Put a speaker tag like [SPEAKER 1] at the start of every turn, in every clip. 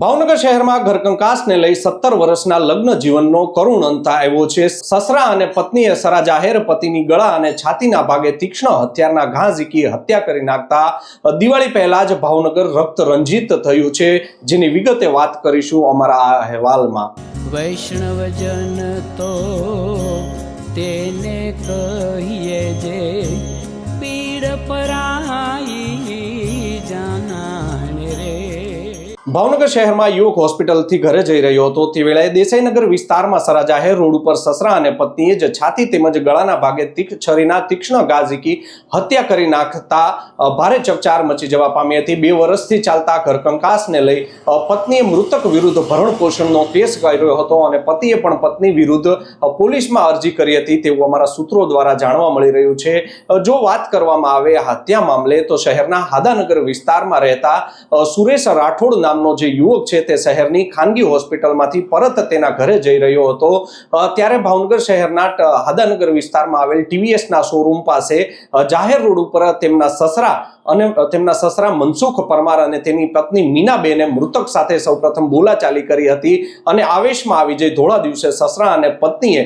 [SPEAKER 1] ભાવનગર શહેરમાં ઘરકંકાસને લઈ સત્તર વર્ષના લગ્ન જીવનનો કરુણ અંત આવ્યો છે. સસરા અને પત્નીએ સરા જાહેર પતિની ગળા અને છાતીના ભાગે તીક્ષ્ણ હથિયારના ઘા ઝીકી હત્યા કરી નાખતા દિવાળી પહેલા જ ભાવનગર રક્ત રંજિત થયું છે. જેની વિગતે વાત કરીશું અમારા આ અહેવાલમાં.
[SPEAKER 2] વૈષ્ણવજન તો તેને કહીએ જે પીડ પરાઈ
[SPEAKER 1] ભાવનગર શહેરમાં યુવક હોસ્પિટલથી ઘરે જઈ રહ્યો હતો. તે વેળાએ દેસાઈનગર વિસ્તારમાં સરા જાહેર રોડ ઉપર સસરા અને પત્નીએ જ છાતી તેમજ ગળાના ભાગે છરીના તીક્ષ્ણ ગાઝીકી હત્યા કરી નાખતા ભારે ચકચાર મચી જવા પામી હતી. બે વર્ષથી ચાલતા ઘરકંકાસને લઈ પત્નીએ મૃતક વિરુદ્ધ ભરણ પોષણનો કેસ કર્યો હતો અને પતિએ પણ પત્ની વિરુદ્ધ પોલીસમાં અરજી કરી હતી તેવું અમારા સૂત્રો દ્વારા જાણવા મળી રહ્યું છે. જો વાત કરવામાં આવે હત્યા મામલે તો શહેરના હાદાનગર વિસ્તારમાં રહેતા સુરેશ રાઠોડ નામનો જે યુવક છે તે શહેરની ખાનગી હોસ્પિટલમાંથી પરત તેના ઘરે જઈ રહ્યો હતો. ત્યારે ભાવનગર શહેરના હાદાનગર વિસ્તારમાં આવેલ ટીવીએસના શોરૂમ પાસે જાહેર રોડ ઉપર તેમના સસરા અને તેમના સસરા મનસુખ પરમાર અને તેની પત્ની મીનાબેને મૃતક સાથે સૌપ્રથમ બોલાચાલી કરી હતી. અને આવેશમાં આવી જઈ ધોળા દિવસે સસરા અને પત્નીએ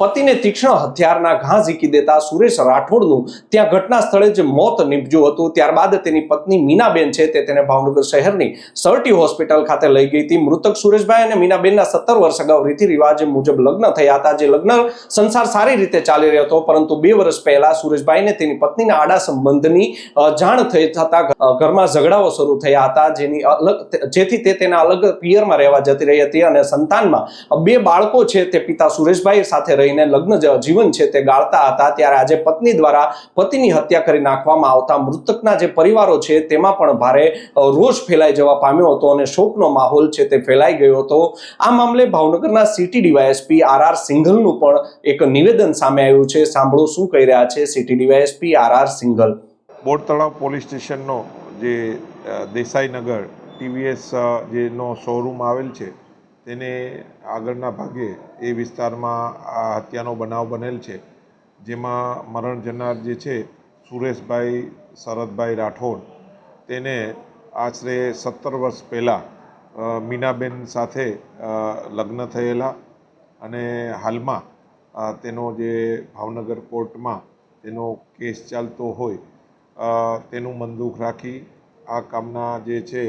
[SPEAKER 1] પતિને તીક્ષ્ણ હથિયારના ઘા ઝીકી દેતા સુરેશ રાઠોડનું ત્યાં ઘટના સ્થળે જ મોત નીપજ્યું હતું. ત્યારબાદ તેની પત્ની મીનાબેન છે તે તેને ભાવનગર શહેરની સર્ટી હોસ્પિટલ ખાતે લઈ ગઈ હતી. મૃતક સુરેશભાઈ અને મીનાબેનના સત્તર વર્ષ અગાઉ રીતિ રિવાજ મુજબ લગ્ન થયા હતા. જે લગ્ન સંસાર સારી રીતે ચાલી રહ્યો હતો પરંતુ બે વર્ષ પહેલા સુરેશભાઈને તેની પત્નીના આડા સંબંધની અ, જાણ થઈ થતા ઘરમાં ઝઘડાઓ શરૂ થયા હતા, જેની અલગ જેથી તે તેના અલગ પિયરમાં રહેવા જતી રહી હતી અને સંતાનમાં બે બાળકો છે તે પિતા સુરેશભાઈ સાથે રહીને લગ્ન જીવન છે તે ગાળતા હતા. ત્યારે આજે પત્ની દ્વારા પતિની હત્યા કરી નાખવામાં આવતા મૃતકના જે પરિવારો છે તેમાં પણ ભારે રોષ ફેલાઈ જવા પામ્યો હતો અને શોકનો માહોલ છે તે ફેલાઈ ગયો હતો. આ મામલે ભાવનગરના સિટી ડીવાયએસપી આર આર સિંઘલનું પણ એક નિવેદન સામે આવ્યું છે. સાંભળો શું કહી રહ્યા છે city DYSP R R Singhal.
[SPEAKER 3] Baud તળાવ પોલીસ સ્ટેશનનો જે દેસાઈનગર ટીવીએસ જેનો શોરૂમ આવેલ છે, તેને આગળના ભાગે એ વિસ્તારમાં આ હત્યાનો બનાવ બનેલ છે. જેમાં મરણ જનાર જે છે, સુરેશભાઈ શરદભાઈ રાઠોડ, તેને આશરે સત્તર વર્ષ પહેલાં મીનાબેન સાથે લગ્ન થયેલા અને હાલમાં તેનો જે ભાવનગર કોર્ટમાં તેનો કેસ ચાલતો હોય તેનું મનદુખ રાખી આ કામના જે છે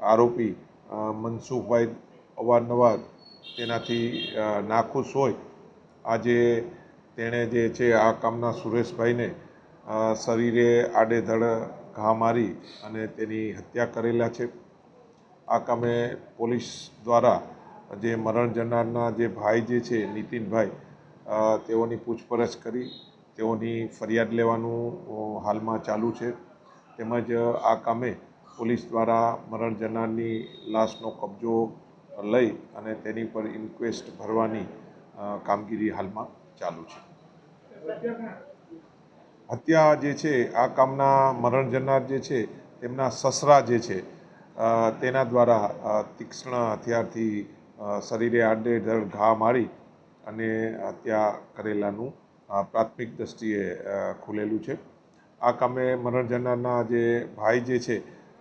[SPEAKER 3] આરોપી મનસુખભાઈ અવારનવાર તેનાથી નાખુશ હોય. આજે તેણે જે છે આ કામના સુરેશભાઈને શરીરે આડેધડ ઘા મારી અને તેની હત્યા કરેલા છે. આ કામે પોલીસ દ્વારા જે મરણ જનારના જે ભાઈ જે છે નીતિનભાઈ તેઓની પૂછપરછ કરી તેઓની ફરિયાદ લેવાનું હાલમાં ચાલુ છે. તેમજ આ કામે પોલીસ દ્વારા મરણ જનારની લાશનો કબજો લઈ અને તેની પર ઇન્ક્વેસ્ટ ભરવાની કામગીરી હાલમાં ચાલુ છે. હત્યા જે છે, આ કામના મરણ જનાર જે છે, તેમના સસરા જે છે તેના દ્વારા તીક્ષ્ણ હથિયારથી શરીરે આડેધડ ઘા મારી અને હત્યા કરેલાનું પ્રાથમિક દ્રષ્ટિએ ખુલેલું છે. આ કામે મરણ જનારના જે ભાઈ જે છે,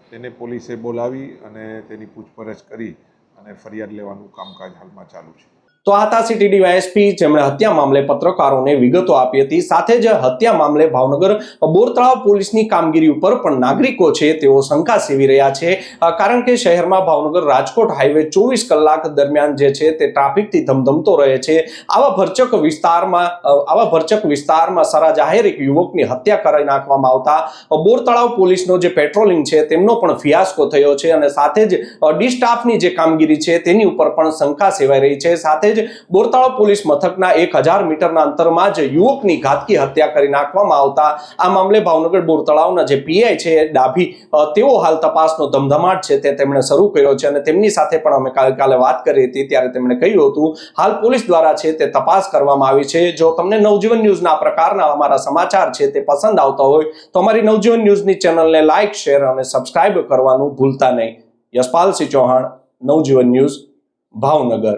[SPEAKER 3] તેને પોલીસે બોલાવી અને તેની પૂછપરછ કરી અને ફરિયાદ લેવાનું કામકાજ હાલમાં ચાલુ છે.
[SPEAKER 1] તો આ હતા સિટી ડીવાયએસપી જેમણે હત્યા મામલે પત્રકારોને વિગતો આપી હતી. સાથે જ હત્યા મામલે ભાવનગર બોરતળાવ પોલીસની કામગીરી ઉપર પણ નાગરિકો છે તેઓ શંકા સેવી રહ્યા છે. કારણ કે શહેરમાં ભાવનગર રાજકોટ હાઈવે ચોવીસ કલાક દરમિયાન જે છે તે ટ્રાફિકથી ધમધમતો રહે છે. આવા ભરચક વિસ્તારમાં આવા ભરચક વિસ્તારમાં સારા જાહેર એક યુવકની હત્યા કરી નાખવામાં આવતા બોરતળાવ પોલીસનો જે પેટ્રોલિંગ છે તેમનો પણ ફિયાસ્કો થયો છે અને સાથે જ ડિસ્ટાફની જે કામગીરી છે તેની ઉપર પણ શંકા સેવાઈ રહી છે. સાથે જ બોરતળાવ પોલીસ મથકના એક હજાર મીટરના અંતરમાં જ યુવકની ઘાતકી હત્યા કરી નાખવામાં આવતા આ મામલે ભાવનગર બોરતળાવના જે પીઆઈ છે ડાભી તેઓ હાલ તપાસનો ધમધમાટ છે તે તેમણે શરૂ કર્યો છે અને તેમની સાથે પણ અમે કાલે કાલે વાત કરી હતી ત્યારે તેમણે કહ્યું હતું, હાલ પોલીસ દ્વારા છે તે તપાસ કરવામાં આવી છે. જો તમને નવજીવન ન્યૂઝના પ્રકારના અમારા સમાચાર છે તે પસંદ આવતા હોય, તો અમારી નવજીવન ન્યૂઝની ચેનલને લાઇક, શેર અને સબસ્ક્રાઇબ કરવાનું ભૂલતા નહીં. યશપાલસિંહ ચૌહાણ, નવજીવન ન્યૂઝ, ભાવનગર.